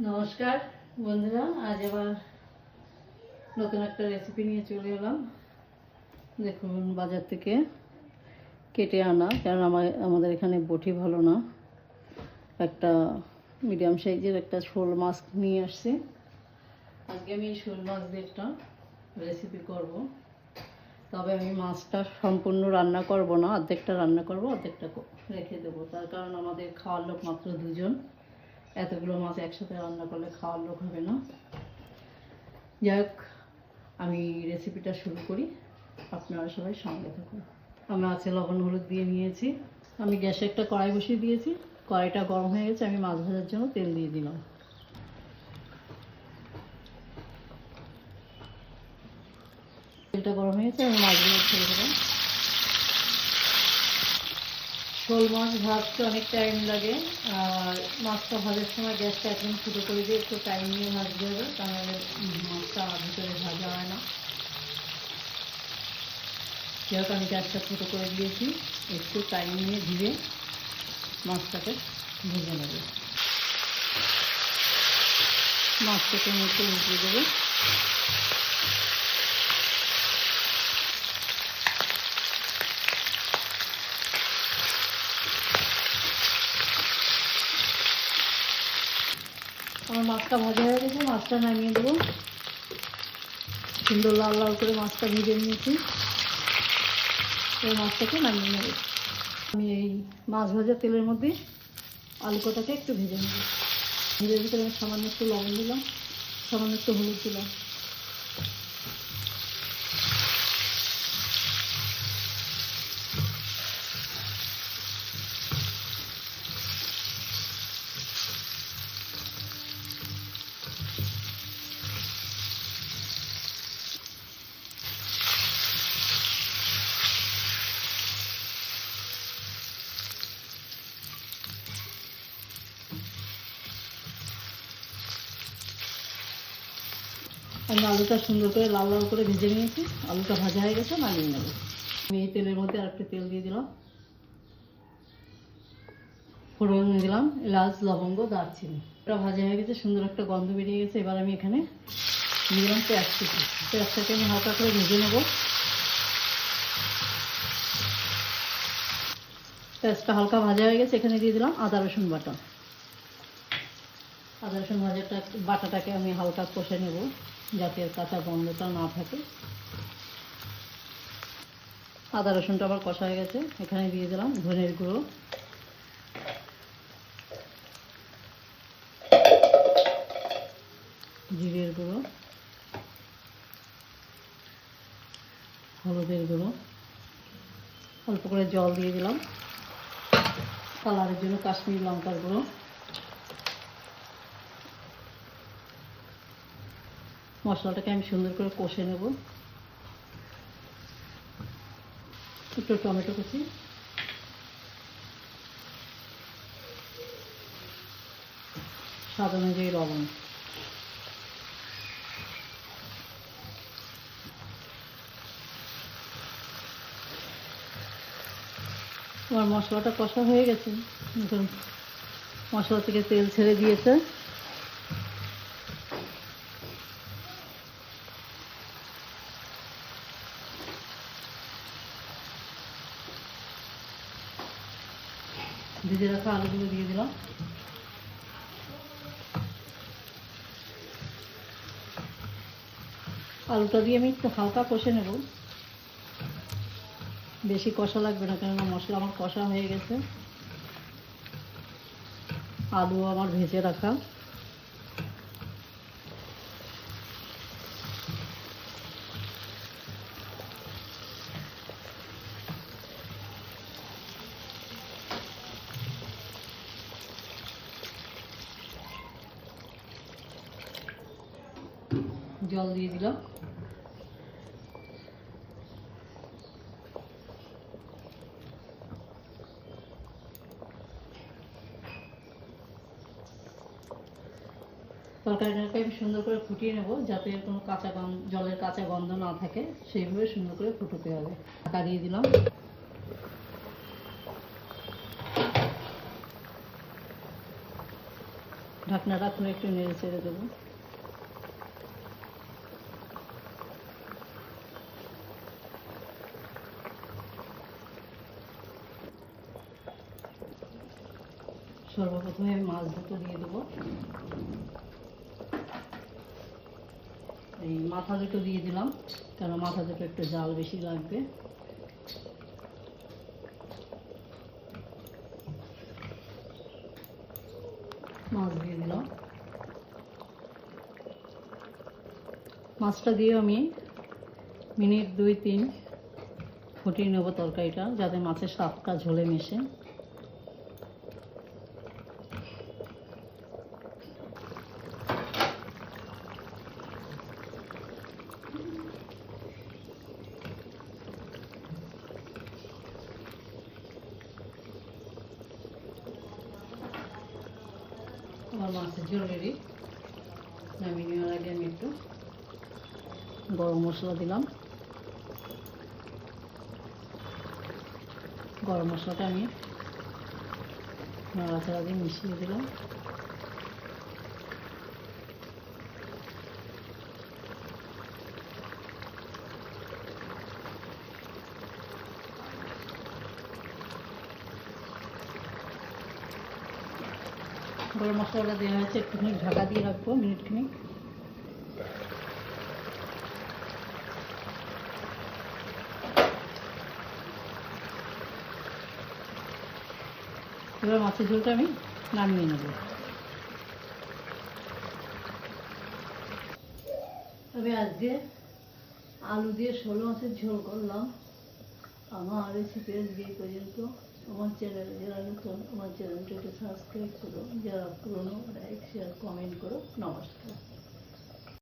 নমস্কার, বন্ধুরা, আজ আবার নতুন একটা রেসিপি নিয়ে চলে এলাম। দেখুন, বাজার থেকে কেটে আনা, কারণ আমার, আমাদের এখানে বটি ভালো না। একটা মিডিয়াম সাইজের একটা শোল মাছ নিয়ে আসছি। আজকে আমি শোল মাছ দিয়ে রেসিপি করব। তবে আমি মাছটা সম্পূর্ণ রান্না করব না, অর্ধেকটা রান্না করব, অর্ধেকটা রেখে দেবো। তার কারণ আমাদের খাওয়ার লোক মাত্র দুজন। এতগুলো মাছ একসাথে রান্না করলে খাওয়ার লোক হবে না। যাই আমি রেসিপিটা শুরু করি। আপনারা সবাই সঙ্গে থাকুন। আমি আছে লবণ, হলুদ দিয়ে নিয়েছি। আমি গ্যাসে একটা কড়াই বসিয়ে দিয়েছি। কড়াইটা গরম হয়ে গেছে, আমি মাছ ভাজার জন্য তেল দিয়ে দিলাম। তেলটা গরম হয়ে গেছে, আমি মাছগুলো ছেড়ে দেবো শোল মাছ ভাজতে অনেক টাইম লাগে, আর মাছটা ভাজার সময় গ্যাসটা একদম ছোটো করে দিয়ে একটু টাইম নিয়ে ভাজতে হবে, তাহলে মাছটা ভিতরে ভাজা হয় না। যাই হোক, আমি গ্যাসটা ছোটো করে দিয়েছি, একটু টাইম নিয়ে ধীরে মাছটাকে ভেজে নেবে। মাছটাকে আমি একটু উল্টে দেবো আমার মাছটা ভাজা হয়ে গেছে, মাছটা নামিয়ে দেবো। সুন্দর লাল লাল করে মাছটা ভেজে নিয়েছি। এই মাছটাকে নামিয়ে নেব। আমি এই মাছ ভাজা তেলের মধ্যে আলু কটাকে একটু ভেজে নেব। ভেজে আমি সামান্য একটু লবণ দিলাম, সামান্য একটু হলুদ দিলাম। আমি আলুটা সুন্দর করে লাল লাল করে ভেজে নিয়েছি। আলুটা ভাজা হয়ে গেছে, নামিয়ে নেব। আমি এই তেলের মধ্যে আর তেল দিয়ে দিলাম। ফোড়ন দিলাম, এলাচ, লবঙ্গ, দারচিনি। এটা ভাজা হয়ে গেছে, সুন্দর একটা গন্ধ বেরিয়ে গেছে। এবার আমি এখানে দিলাম পেঁয়াজ কুচি পেঁয়াজটাকে আমি হালকা করে ভেজে নেব। পেঁয়াজটা হালকা ভাজা হয়ে গেছে, এখানে দিয়ে দিলাম আদা, রসুন বাটা। আদা, রসুন ভাজাটা, বাটাটাকে আমি হালকা কষে নেব। যাতে কাঁচা গন্ধটা না থাকে। আদা রসুনটা আবার কষা হয়ে গেছে। এখানে দিয়ে দিলাম ধনের গুঁড়ো। জিরের গুঁড়ো। হলুদের গুঁড়ো। অল্প করে জল দিয়ে দিলাম। কালারের জন্য কাশ্মীর লঙ্কার গুঁড়ো। মশলাটাকে আমি সুন্দর করে কষে নেব। একটু টমেটো কুচি। স্বাদ অনুযায়ী লবণ। আমার মশলাটা কষা হয়ে গেছে। মশলা থেকে তেল ছেড়ে দিয়েছে। ভেজে রাখা আলুগুলো দিয়ে দিলাম। আলুটা দিয়ে আমি একটু হালকা কষে নেব। বেশি কষা লাগবে না, কেননা মশলা আমার কষা হয়ে গেছে। আলু আমার ভেজে রাখা। জল দিয়ে দিলাম তরকারিটাকে আমি সুন্দর করে ফুটিয়ে নেব, যাতে কোনো কাঁচা গন্ধ জলের কাঁচা গন্ধ না থাকে। সেইভাবে সুন্দর করে ফুটোতে হবে। ঢাকা দিয়ে দিলাম। ঢাকনাটা খুলে একটু নেড়ে ছেড়ে দেবো। সর্বপ্রথমে আমি মাছ দুটো দিয়ে দেবো। এই মাথা দুটো দিয়ে দিলাম কারণ মাথা দুটো একটু জাল বেশি লাগবে। মাছ দিয়ে দিলাম। মাছটা দিয়ে আমি মিনিট দুই তিন ফুটিয়ে নেব তরকারিটা, যাতে মাছের স্বাদটা ঝোলে মিশে। আমার মাছের ঝোল রেডি। নামিয়ে নেওয়ার আগে আমি একটু গরম মশলা দিলাম। গরম মশলাটা আমি নাড়াচাড়া দিয়ে মিশিয়ে দিলাম। গরম মশলাটা দেওয়া হয়েছে, একটুখানি ঢাকা দিয়ে রাখব মিনিটখানি এবার মাছের ঝোলটা আমি নামিয়ে নেব। আমি আজকে আলু দিয়ে ষোলো মাছের ঝোল করলাম। আমার রেসিপি আজকে পর্যন্ত। আমার চ্যানেল যারা নতুন, আমার চ্যানেলটা একটু সাবস্ক্রাইব করো, যারা পুরনো লাইক শেয়ার কমেন্ট করো, নমস্কার।